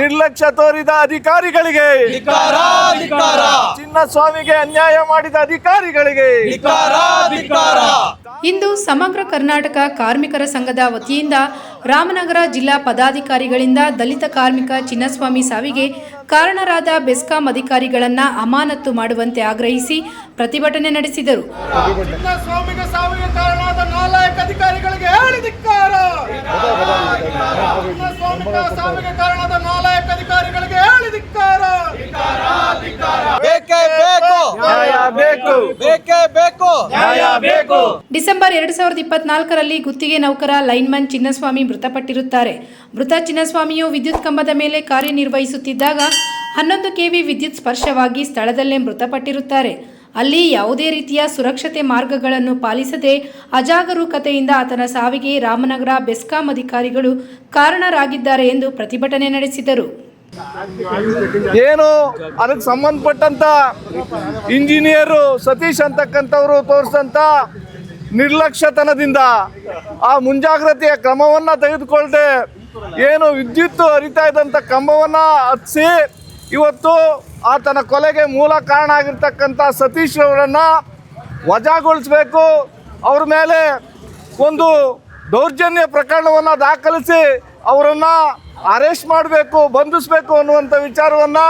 ನಿರ್ಲಕ್ಷ್ಯ ತೋರಿದ ಅಧಿಕಾರಿಗಳಿಗೆ. ಚಿನ್ನಸ್ವಾಮಿಗೆ ಅನ್ಯಾಯ ಮಾಡಿದ ಅಧಿಕಾರಿಗಳಿಗೆ. ಇಂದು ಸಮಗ್ರ ಕರ್ನಾಟಕ ಕಾರ್ಮಿಕರ ಸಂಘದ ವತಿಯಿಂದ ರಾಮನಗರ ಜಿಲ್ಲಾ ಪದಾಧಿಕಾರಿಗಳಿಂದ ದಲಿತ ಕಾರ್ಮಿಕ ಚಿನ್ನಸ್ವಾಮಿ ಸಾವಿಗೆ ಕಾರಣರಾದ ಬೆಸ್ಕಾಂ ಅಧಿಕಾರಿಗಳನ್ನ ಅಮಾನತು ಮಾಡುವಂತೆ ಆಗ್ರಹಿಸಿ ಪ್ರತಿಭಟನೆ ನಡೆಸಿದರು. ಅಧಿಕಾರಿಗಳಿಗೆ ಹೇಳಿ ಧಿಕ್ಕಾರ ಚಿನ್ನಸ್ವಾಮಿಗೆ ಸಾವಿಗೆ ಕಾರಣವಾದ ನಾಲಾಯಕ ಅಧಿಕಾರಿಗಳಿಗೆ ಹೇಳಿ ಧಿಕ್ಕಾರ. ಬೇಕೇ ಬೇಕು. ನ್ಯಾಯ ಬೇಕು. ಬೇಕೇ ಬೇಕು. ನ್ಯಾಯ ಬೇಕು. ಡಿಸೆಂಬರ್ ಎರಡ್ ಸಾವಿರದ ಇಪ್ಪತ್ನಾಲ್ಕರಲ್ಲಿ ಗುತ್ತಿಗೆ ನೌಕರ ಲೈನ್ಮನ್ ಚಿನ್ನಸ್ವಾಮಿ ಮೃತಪಟ್ಟಿರುತ್ತಾರೆ. ಮೃತ ಚಿನ್ನಸ್ವಾಮಿಯು ವಿದ್ಯುತ್ ಕಂಬದ ಮೇಲೆ ಕಾರ್ಯನಿರ್ವಹಿಸುತ್ತಿದ್ದಾಗ ಹನ್ನೊಂದು ಕೆವಿ ವಿದ್ಯುತ್ ಸ್ಪರ್ಶವಾಗಿ ಸ್ಥಳದಲ್ಲೇ ಮೃತಪಟ್ಟಿರುತ್ತಾರೆ. ಅಲ್ಲಿ ಯಾವುದೇ ರೀತಿಯ ಸುರಕ್ಷತೆ ಮಾರ್ಗಗಳನ್ನು ಪಾಲಿಸದೆ ಅಜಾಗರೂಕತೆಯಿಂದ ಆತನ ಸಾವಿಗೆ ರಾಮನಗರ ಬೆಸ್ಕಾಂ ಅಧಿಕಾರಿಗಳು ಕಾರಣರಾಗಿದ್ದಾರೆ ಎಂದು ಪ್ರತಿಭಟನೆ ನಡೆಸಿದರು. ಏನು? ಅದಕ್ಕೆ ಸಂಬಂಧಪಟ್ಟಂತ ಇಂಜಿನಿಯರು ಸತೀಶ್ ಅಂತಕ್ಕಂಥವ್ರು ತೋರಿಸಂತ ನಿರ್ಲಕ್ಷ್ಯತನದಿಂದ ಆ ಮುಂಜಾಗ್ರತೆಯ ಕ್ರಮವನ್ನು ತೆಗೆದುಕೊಳ್ಳದೆ ಏನು ವಿದ್ಯುತ್ ಹರಿತಾ ಇದ್ದಂಥ ಕಂಬವನ್ನು ಇವತ್ತು ಆತನ ಕೊಲೆಗೆ ಮೂಲ ಕಾರಣ ಆಗಿರ್ತಕ್ಕಂಥ ಸತೀಶ್ ಅವರನ್ನು ವಜಾಗೊಳಿಸಬೇಕು, ಅವ್ರ ಮೇಲೆ ಒಂದು ದೌರ್ಜನ್ಯ ಪ್ರಕರಣವನ್ನು ದಾಖಲಿಸಿ ಅವರನ್ನು ಅರೆಸ್ಟ್ ಮಾಡಬೇಕು, ಬಂಧಿಸಬೇಕು ಅನ್ನುವಂಥ ವಿಚಾರವನ್ನು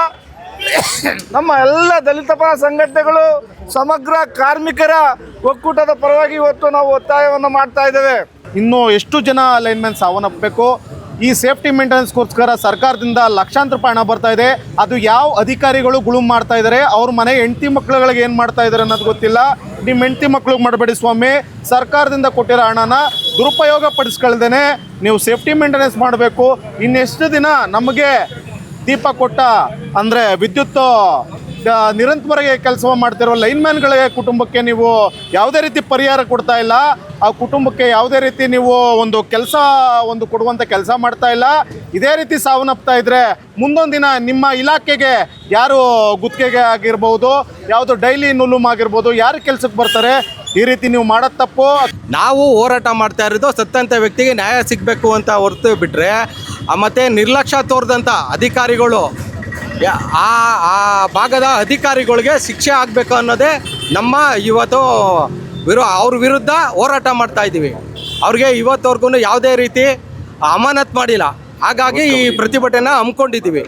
ನಮ್ಮ ಎಲ್ಲ ದಲಿತ ಪರ ಸಂಘಟನೆಗಳು, ಸಮಗ್ರ ಕಾರ್ಮಿಕರ ಒಕ್ಕೂಟದ ಪರವಾಗಿ ಇವತ್ತು ನಾವು ಒತ್ತಾಯವನ್ನು ಮಾಡ್ತಾ ಇದ್ದೇವೆ. ಇನ್ನು ಎಷ್ಟು ಜನ ಲೈನ್ಮೆನ್ ಸಾವನ್ನಪ್ಪಬೇಕು? ಈ ಸೇಫ್ಟಿ ಮೇಂಟೆನೆನ್ಸ್ಗೋಸ್ಕರ ಸರ್ಕಾರದಿಂದ ಲಕ್ಷಾಂತರ ರೂಪಾಯಿ ಹಣ ಬರ್ತಾ ಇದೆ. ಅದು ಯಾವ ಅಧಿಕಾರಿಗಳು ಗುಳುಮ್ ಮಾಡ್ತಾ ಇದ್ದಾರೆ ಅವ್ರ ಮನೆ ಹೆಂಡತಿ ಮಕ್ಕಳುಗಳಿಗೆ ಏನು ಮಾಡ್ತಾ ಇದ್ದಾರೆ ಅನ್ನೋದು ಗೊತ್ತಿಲ್ಲ. ನಿಮ್ಮ ಹೆಂಡತಿ ಮಕ್ಳಿಗೆ ಮಾಡಬೇಡಿ ಸ್ವಾಮಿ. ಸರ್ಕಾರದಿಂದ ಕೊಟ್ಟಿರೋ ಹಣನ ದುರುಪಯೋಗ ಪಡಿಸ್ಕೊಳ್ದೇನೆ ನೀವು ಸೇಫ್ಟಿ ಮೇಂಟೆನೆನ್ಸ್ ಮಾಡಬೇಕು. ಇನ್ನೆಷ್ಟು ದಿನ ನಮಗೆ ದೀಪ ಕೊಟ್ಟ ಅಂದರೆ ವಿದ್ಯುತ್ ನಿರಂತರವಾಗಿ ಕೆಲಸ ಮಾಡ್ತಿರೋ ಲೈನ್ಮ್ಯಾನ್ಗಳಿಗೆ ಕುಟುಂಬಕ್ಕೆ ನೀವು ಯಾವುದೇ ರೀತಿ ಪರಿಹಾರ ಕೊಡ್ತಾ ಇಲ್ಲ. ಆ ಕುಟುಂಬಕ್ಕೆ ಯಾವುದೇ ರೀತಿ ನೀವು ಒಂದು ಕೆಲಸ, ಒಂದು ಕೊಡುವಂಥ ಕೆಲಸ ಮಾಡ್ತಾ ಇಲ್ಲ. ಇದೇ ರೀತಿ ಸಾವನ್ನಪ್ತಾ ಇದ್ರೆ ಮುಂದೊಂದು ದಿನ ನಿಮ್ಮ ಇಲಾಖೆಗೆ ಯಾರು ಗುತ್ತಿಗೆಗೆ ಆಗಿರ್ಬೋದು, ಯಾವುದು ಡೈಲಿ ನುಲುಮ್ ಆಗಿರ್ಬೋದು, ಯಾರು ಕೆಲಸಕ್ಕೆ ಬರ್ತಾರೆ, ಈ ರೀತಿ ನೀವು ಮಾಡೋದು ತಪ್ಪು. ನಾವು ಹೋರಾಟ ಮಾಡ್ತಾ ಇರೋದು ಸತ್ತಂಥ ವ್ಯಕ್ತಿಗೆ ನ್ಯಾಯ ಸಿಗಬೇಕು ಅಂತ ಹೊರತು ಬಿಟ್ಟರೆ ಮತ್ತು ನಿರ್ಲಕ್ಷ್ಯ ತೋರಿದಂಥ ಅಧಿಕಾರಿಗಳು ಆ ಆ ಭಾಗದ ಅಧಿಕಾರಿಗಳಿಗೆ ಶಿಕ್ಷೆ ಆಗಬೇಕು ಅನ್ನೋದೇ ನಮ್ಮ ಇವತ್ತು ವಿರು ಅವ್ರ ವಿರುದ್ಧ ಹೋರಾಟ ಮಾಡ್ತಾ ಇದ್ದೀವಿ. ಅವ್ರಿಗೆ ಇವತ್ತವರೆಗೂ ಯಾವುದೇ ರೀತಿ ಅಮಾನತ್ ಮಾಡಿಲ್ಲ. ಹಾಗಾಗಿ ಈ ಪ್ರತಿಭಟನೆ ಹಮ್ಮಿಕೊಂಡಿದ್ದೀವಿ.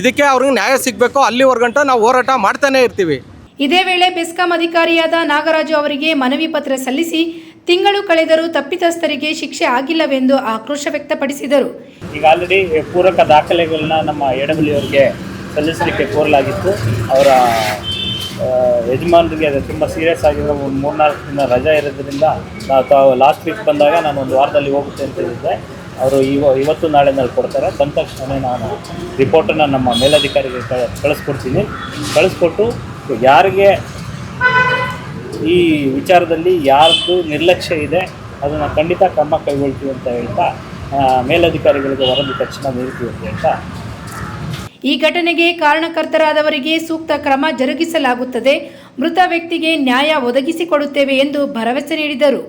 ಇದಕ್ಕೆ ಅವ್ರಿಗೆ ನ್ಯಾಯ ಸಿಗಬೇಕು ಅಲ್ಲಿವರೆಗಂಟ ನಾವು ಹೋರಾಟ ಮಾಡ್ತಾನೆ ಇರ್ತೀವಿ. ಇದೇ ವೇಳೆ ಬೆಸ್ಕಾಂ ಅಧಿಕಾರಿಯಾದ ನಾಗರಾಜು ಅವರಿಗೆ ಮನವಿ ಪತ್ರ ಸಲ್ಲಿಸಿ ತಿಂಗಳು ಕಳೆದರೂ ತಪ್ಪಿತಸ್ಥರಿಗೆ ಶಿಕ್ಷೆ ಆಗಿಲ್ಲವೆಂದು ಆಕ್ರೋಶ ವ್ಯಕ್ತಪಡಿಸಿದರು. ಈಗ ಆಲ್ರೆಡಿ ಪೂರಕ ದಾಖಲೆಗಳನ್ನ ನಮ್ಮ ಎಡಬಲಿಯವರಿಗೆ ಅವ್ರಿಗೆ ಸಲ್ಲಿಸಲಿಕ್ಕೆ ಕೋರಲಾಗಿತ್ತು. ಅವರ ಯಜಮಾನರಿಗೆ ಅದು ತುಂಬ ಸೀರಿಯಸ್ ಆಗಿರೋ ಒಂದು ಮೂರ್ನಾಲ್ಕು ದಿನ ರಜಾ ಇರೋದ್ರಿಂದ ನಾವು ಲಾಸ್ಟ್ ವೀಕ್ ಬಂದಾಗ ನಾನು ಒಂದು ವಾರದಲ್ಲಿ ಹೋಗುತ್ತೆ ಅಂತ ಹೇಳಿದ್ದೆ. ಅವರು ಇವ, ಇವತ್ತು ನಾಳೆ ನಾಳೆ ಕೊಡ್ತಾರೆ. ಬಂದ ತಕ್ಷಣ ನಾನು ರಿಪೋರ್ಟನ್ನು ನಮ್ಮ ಮೇಲಧಿಕಾರಿಗೆ ಕಳಿಸ್ಕೊಡ್ತೀನಿ. ಕಳಿಸ್ಕೊಟ್ಟು ಯಾರಿಗೆ ಈ ವಿಚಾರದಲ್ಲಿ ಯಾರ್ದು ನಿರ್ಲಕ್ಷ್ಯ ಇದೆ ಅದನ್ನು ಖಂಡಿತ ಕ್ರಮ ಕೈಗೊಳ್ತೀವಿ ಅಂತ ಹೇಳ್ತಾ ಮೇಲಧಿಕಾರಿಗಳಿಗೆ ವರದಿ ತಕ್ಷಣ ನೀಡ್ತೀವಿ ಅಂತ ಹೇಳ್ತಾ ಈ ಘಟನೆಗೆ ಕಾರಣಕರ್ತರಾದವರಿಗೆ ಸೂಕ್ತ ಕ್ರಮ ಜರುಗಿಸಲಾಗುತ್ತದೆ. ಮೃತ ವ್ಯಕ್ತಿಗೆ ನ್ಯಾಯ ಒದಗಿಸಿಕೊಡುತ್ತೇವೆ ಎಂದು ಭರವಸೆ ನೀಡಿದರು.